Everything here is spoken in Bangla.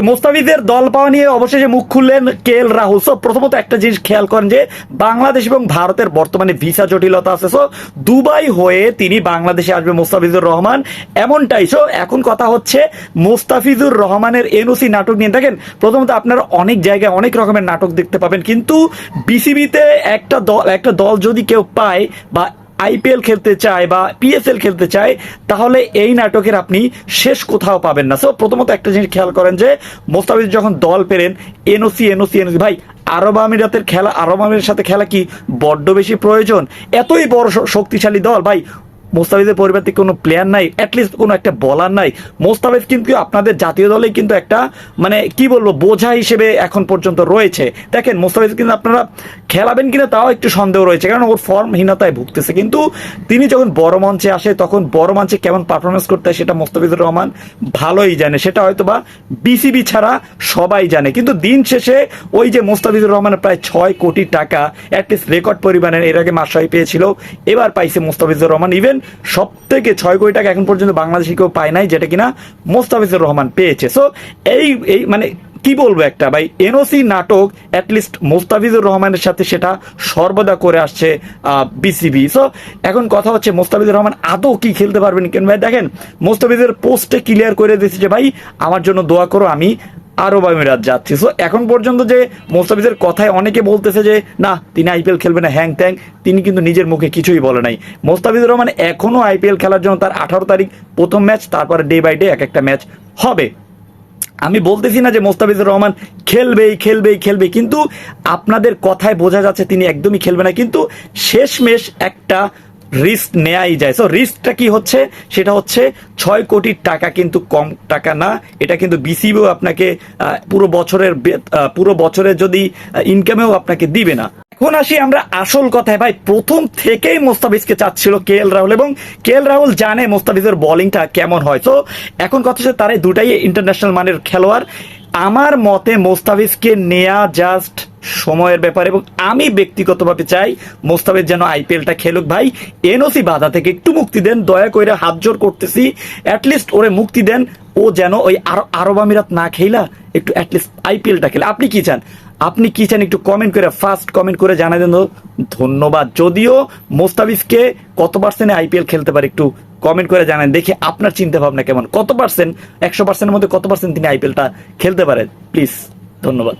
মোস্তাফিজের দল পাওয়া নিয়ে অবশেষে মুখ খুললেন কে এল রাহুল। সো প্রথমত একটা জিনিস খেয়াল করেন যে, বাংলাদেশ এবং ভারতের বর্তমানে ভিসা জটিলতা আছে। সো দুবাই হয়ে তিনি বাংলাদেশে আসবে মোস্তাফিজুর রহমান এমনটাই। সো এখন কথা হচ্ছে মোস্তাফিজুর রহমানের এনওসি নাটক নিয়ে। দেখেন, প্রথমত আপনারা অনেক জায়গায় অনেক রকমের নাটক দেখতে পাবেন। কিন্তু বিসিবিতে একটা দল একটা দল যদি কেউ পায় বা আইপিএল খেলতে চায় বা পিএসএল খেলতে চায়, তাহলে এই নাটকের আপনি শেষ কোথাও পাবেন না। সো প্রথমত একটা জিনিস খেয়াল করেন যে, মোস্তাফিজ যখন দল পেলেন, এনওসি এনওসি এনওসি, ভাই, আরব আমিরাতের খেলা, আরব আমিরের সাথে খেলা কি বড্ড বেশি প্রয়োজন? এতই বড় শক্তিশালী দল, ভাই মোস্তাফিজের পরিবার থেকে কোনো প্লেয়ার নাই অ্যাটলিস্ট কোনো একটা বলার নাই। মোস্তাফিজ কিন্তু আপনাদের জাতীয় দলে কিন্তু একটা মানে কি বলব, বোঝা হিসেবে এখন পর্যন্ত রয়েছে। দেখেন, মোস্তাফিজ কিন্তু আপনারা খেলাবেন কিনা তাও একটু সন্দেহ রয়েছে, কারণ ওর ফর্মহীনতায় ভুগতেছে। কিন্তু তিনি যখন বড় মঞ্চে আসে, তখন বড় মঞ্চে কেমন পারফরমেন্স করতে হয় সেটা মোস্তাফিজুর রহমান ভালোই জানে। সেটা হয়তো বা বিসিবি ছাড়া সবাই জানে। কিন্তু দিন শেষে ওই যে মোস্তাফিজুর রহমানের প্রায় ছয় কোটি টাকা অ্যাটলিস্ট রেকর্ড পরিমাণের এর আগে মাসাই পেয়েছিল, এবার পাইছে মোস্তাফিজুর রহমান। ইভেন সব থেকে ছয় কোটি টাকা এখন পর্যন্ত বাংলাদেশি কেউ পায় নাই, যেটা কিনা মোস্তাফিজুর রহমান পেয়েছে। সো এই এই মানে কি বলব একটা, ভাই এনওসি নাটক অ্যাটলিস্ট মোস্তাফিজুর রহমানের সাথে সেটা সর্বদা করে আসছে বিসিবি সো এখন কথা হচ্ছে, মোস্তাফিজুর রহমান আদৌ কি খেলতে পারবেন? কেন ভাই, দেখেন, মোস্তাফিজের পোস্টে ক্লিয়ার করে দিয়েছে যে, ভাই, আমার জন্য দোয়া করো, আমি আরব আমিরাত যাচ্ছি। সো এখন পর্যন্ত যে মোস্তাফিজের কথায় অনেকে বলতেছে যে, না, তিনি আইপিএল খেলবে না, হ্যাং ট্যাং তিনি কিন্তু নিজের মুখে কিছুই বলে নাই। মোস্তাফিজুর রহমান এখনও আইপিএল খেলার জন্য তার আঠারো তারিখ প্রথম ম্যাচ, তারপরে ডে বাই ডে এক একটা ম্যাচ হবে। আমি বলতেছি না যে মোস্তাফিজুর রহমান খেলবেই খেলবেই খেলবে কিন্তু আপনাদের কথায় বোঝা যাচ্ছে তিনি একদমই খেলবে না। কিন্তু শেষমেশ একটা রিস্ক নেয়াই যায়। সো রিস্কটা কি হচ্ছে? সেটা হচ্ছে ছয় কোটি টাকা কিন্তু কম টাকা না। এটা কিন্তু বিসিবিও আপনাকে পুরো বছরের পুরো বছরের যদি ইনকামেও আপনাকে দিবে না। এখন আসি আমরা আসল কথায়। ভাই, প্রথম থেকেই মোস্তাফিজকে চাচ্ছিল কে এল রাহুল এবং কে এল রাহুল জানে মোস্তাফিজের বোলিংটা কেমন হয়। তো এখন কথা হচ্ছে তারাই দুটাই ইন্টারন্যাশনাল মানের খেলোয়াড়। আমার মতে মোস্তাফিজকে নেয়া জাস্ট সময়ের ব্যাপার এবং আমি ব্যক্তিগতভাবে চাই মোস্তাফিজ যেন আইপিএলটা খেলুক। ভাই, এনওসি বাধা থেকে একটু মুক্তি দেন, দয়া করে হাত জোর করতেছি। অ্যাটলিস্ট ওরে মুক্তি দেন, ও যেন ওই আরব আমিরাত না খেলা একটু অ্যাটলিস্ট আইপিএলটা খেলে। আপনি কি চান? আপনি কি চান একটু কমেন্ট করে ফার্স্ট কমেন্ট করে জানাই দেন ধন্যবাদ। যদিও মোস্তাফিজকে কত পার্সেন্টে আইপিএল খেলতে পারে একটু কমেন্ট করে জানান দেখি আপনার চিন্তা ভাবনা কেমন? কত পার্সেন্ট একশো পার্সেন্টের মধ্যে কত পার্সেন্ট তিনি আইপিএলটা খেলতে পারেন? প্লিজ ধন্যবাদ।